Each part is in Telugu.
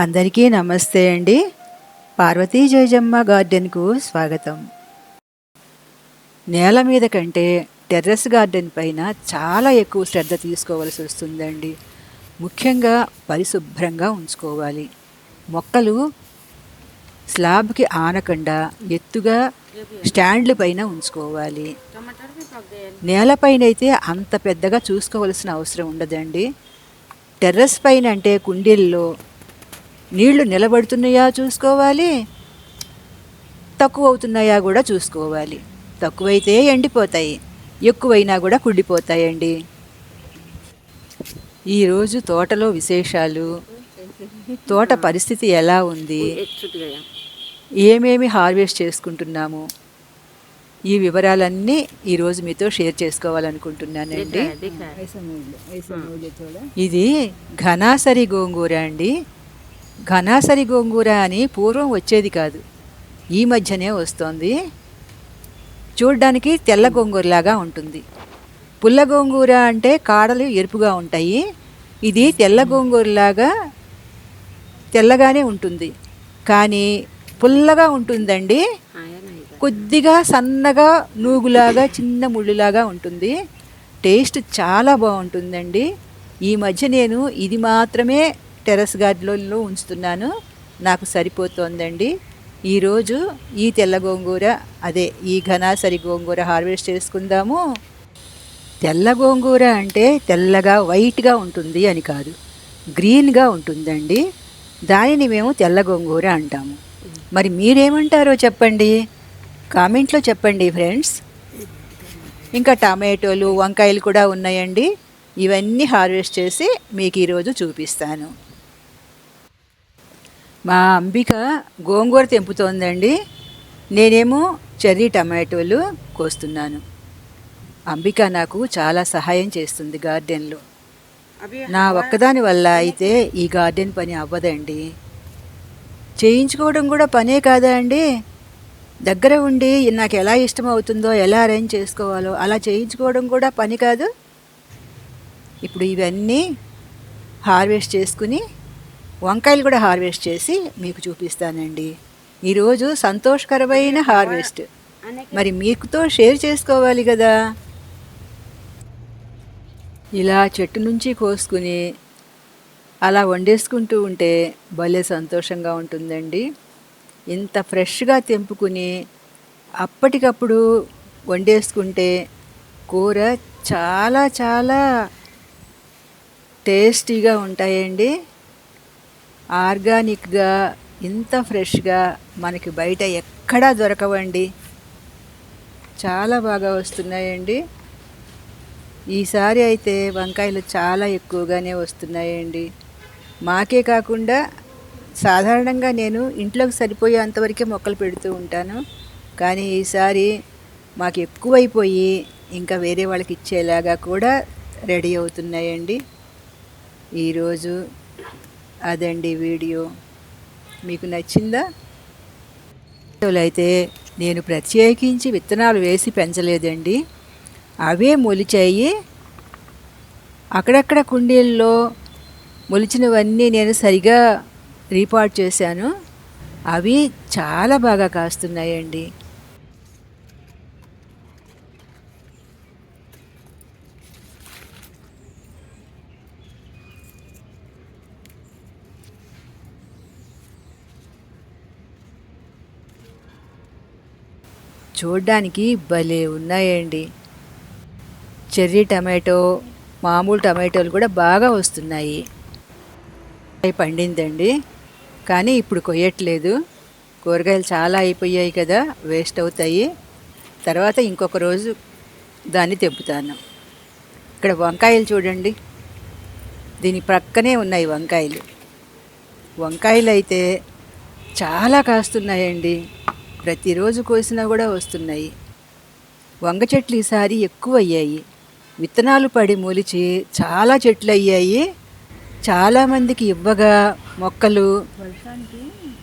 అందరికీ నమస్తే అండి. పార్వతీ జయజమ్మ గార్డెన్కు స్వాగతం. నేల మీద కంటే టెర్రస్ గార్డెన్ పైన చాలా ఎక్కువ శ్రద్ధ తీసుకోవాల్సి వస్తుందండి. ముఖ్యంగా పరిశుభ్రంగా ఉంచుకోవాలి. మొక్కలు స్లాబ్కి ఆనకుండా ఎత్తుగా స్టాండ్ల పైన ఉంచుకోవాలి. నేలపైన అయితే అంత పెద్దగా చూసుకోవలసిన అవసరం ఉండదండి. టెర్రస్ పైన అంటే కుండీల్లో నీళ్ళు నిలబడుతున్నాయా చూసుకోవాలి? తక్కువ అవుతున్నాయా కూడా చూసుకోవాలి. తక్కువైతే ఎండిపోతాయి. ఎక్కువైనా కూడా కుళ్ళిపోతాయండి. ఈరోజు తోటలో విశేషాలు. తోట పరిస్థితి ఎలా ఉంది? ఏమేమి హార్వెస్ట్ చేసుకుంటున్నాము? ఈ వివరాలన్నీ ఈరోజు మీతో షేర్ చేసుకోవాలనుకుంటున్నానండి. ఇది ఘనాసరి గోంగూర అండి. ఘనాసరి గోంగూర అని పూర్వం వచ్చేది కాదు. ఈ మధ్యనే వస్తోంది. చూడ్డానికి తెల్ల గోంగూరలాగా ఉంటుంది. పుల్ల గోంగూర అంటే కాడలు ఎరుపుగా ఉంటాయి. ఇది తెల్ల గోంగూరలాగా తెల్లగానే ఉంటుంది. కానీ పుల్లగా ఉంటుందండి. కొద్దిగా సన్నగా నూగులాగా చిన్న ముళ్ళులాగా ఉంటుంది. టేస్ట్ చాలా బాగుంటుందండి. ఈ మధ్య నేను ఇది మాత్రమే టెరస్ గార్డెన్లో ఉంచుతున్నాను. నాకు సరిపోతోందండి. ఈరోజు ఈ తెల్ల గోంగూర అదే ఈ ఘనాసరి గోంగూర హార్వెస్ట్ చేసుకుందాము. తెల్ల గోంగూర అంటే తెల్లగా వైట్గా ఉంటుంది అని కాదు. గ్రీన్గా ఉంటుందండి. దానిని మేము తెల్ల గోంగూర అంటాము. మరి మీరేమంటారో చెప్పండి? కామెంట్లో చెప్పండి ఫ్రెండ్స్. ఇంకా టమాటోలు వంకాయలు కూడా ఉన్నాయండి. ఇవన్నీ హార్వెస్ట్ చేసి మీకు ఈరోజు చూపిస్తాను. మా అంబిక గోంగూర తెంపుతోందండి. నేనేమో చెర్రీ టమాటోలు కోస్తున్నాను. అంబిక నాకు చాలా సహాయం చేస్తుంది గార్డెన్లో. నా ఒక్కదాని వల్ల అయితే ఈ గార్డెన్ పని అవ్వదండి. చేయించుకోవడం కూడా పనే కాదా అండి? దగ్గర ఉండి నాకు ఎలా ఇష్టం అవుతుందో ఎలా అరేంజ్ చేసుకోవాలో అలా చేయించుకోవడం కూడా పని కాదు. ఇప్పుడు ఇవన్నీ హార్వెస్ట్ చేసుకుని వంకాయలు కూడా హార్వెస్ట్ చేసి మీకు చూపిస్తానండి. ఈరోజు సంతోషకరమైన హార్వెస్ట్. మరి మీకుతో షేర్ చేసుకోవాలి కదా? ఇలా చెట్టు నుంచి కోసుకుని అలా వండేసుకుంటూ ఉంటే భలే సంతోషంగా ఉంటుందండి. ఇంత ఫ్రెష్గా తెంపుకుని అప్పటికప్పుడు వండేసుకుంటే కూర చాలా చాలా టేస్టీగా ఉంటాయండి. ఆర్గానిక్గా ఇంత ఫ్రెష్గా మనకి బయట ఎక్కడా దొరకవండి. చాలా బాగా వస్తున్నాయండి. ఈసారి అయితే వంకాయలు చాలా ఎక్కువగానే వస్తున్నాయండి. మాకే కాకుండా సాధారణంగా నేను ఇంట్లోకి సరిపోయేంతవరకే మొక్కలు పెడుతూ ఉంటాను. కానీ ఈసారి మాకు ఎక్కువైపోయి ఇంకా వేరే వాళ్ళకి ఇచ్చేలాగా కూడా రెడీ అవుతున్నాయండి. ఈరోజు అదండి వీడియో. మీకు నచ్చిందా? అయితే నేను ప్రత్యేకించి విత్తనాలు వేసి పెంచలేదండి. అవే మొలిచాయి. అక్కడక్కడ కుండీల్లో మొలిచినవన్నీ నేను సరిగా రీపార్ట్ చేశాను. అవి చాలా బాగా కాస్తున్నాయండి. చూడ్డానికి భలే ఉన్నాయండి. చెర్రీ టమాటో మామూలు టమాటోలు కూడా బాగా వస్తున్నాయి. అవి పండిందండి. కానీ ఇప్పుడు కొయ్యట్లేదు. కూరగాయలు చాలా అయిపోయాయి కదా వేస్ట్ అవుతాయి. తర్వాత ఇంకొక రోజు దాన్ని తెంపుతాను. ఇక్కడ వంకాయలు చూడండి. దీని ప్రక్కనే ఉన్నాయి వంకాయలు. వంకాయలు అయితే చాలా కాస్తున్నాయండి. ప్రతిరోజు కోసినా కూడా వస్తున్నాయి. వంగ చెట్లు ఈసారి ఎక్కువ అయ్యాయి విత్తనాలు పడి మొలిచి చాలా చెట్లు అయ్యాయి. చాలామందికి ఇవ్వగా మొక్కలు.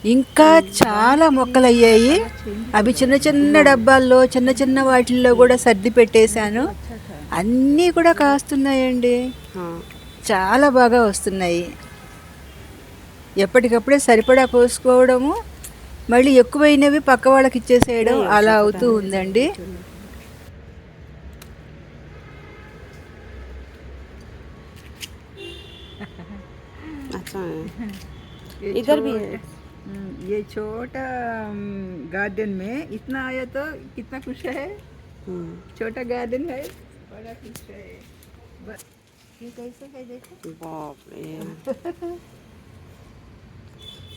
ఇంకా చాలా మొక్కలు అయ్యాయి. అవి చిన్న చిన్న డబ్బాల్లో చిన్న చిన్న వాటిల్లో కూడా సర్ది పెట్టేశాను. అన్నీ కూడా కాస్తున్నాయండి. చాలా బాగా వస్తున్నాయి. ఎప్పటికప్పుడే సరిపడా పోసుకోవడము మళ్ళీ ఎక్కువైనవి పక్క వాళ్ళకి ఇచ్చేసేయడం అలా అవుతూ ఉందండి अच्छा है इधर भी है ये छोटा गार्डन में इतना आया तो कितना खुश है हम्म, छोटा गार्डन है बड़ा खुश है ब- ये कैसे है देखो बाप रे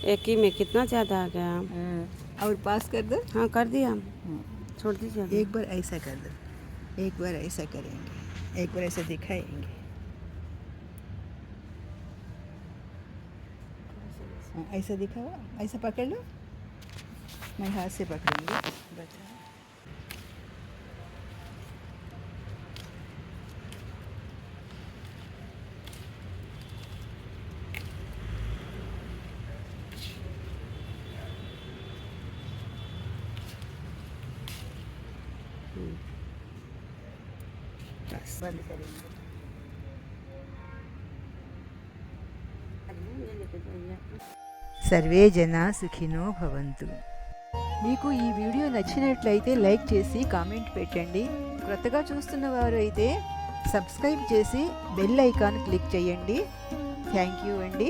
एक ही में कितना ज़्यादा आ गया? हाँ, और पास कर दो। हाँ कर दिया। हम छोड़ दीजिए एक बार ऐसा कर दो। एक बार ऐसा करेंगे। एक बार ऐसा दिखाएँगे। हाँ, ऐसा दिखाओ। ऐसा पकड़ लो। मैं हाथ से पकड़ूँगी। बताओ। సర్వే జనా సుఖినో భవంతు. మీకు ఈ వీడియో నచ్చినట్లయితే లైక్ చేసి కామెంట్ పెట్టండి. క్రొత్తగా చూస్తున్న వారు అయితే సబ్స్క్రైబ్ చేసి బెల్ ఐకాన్ క్లిక్ చేయండి. థ్యాంక్ యూ అండి.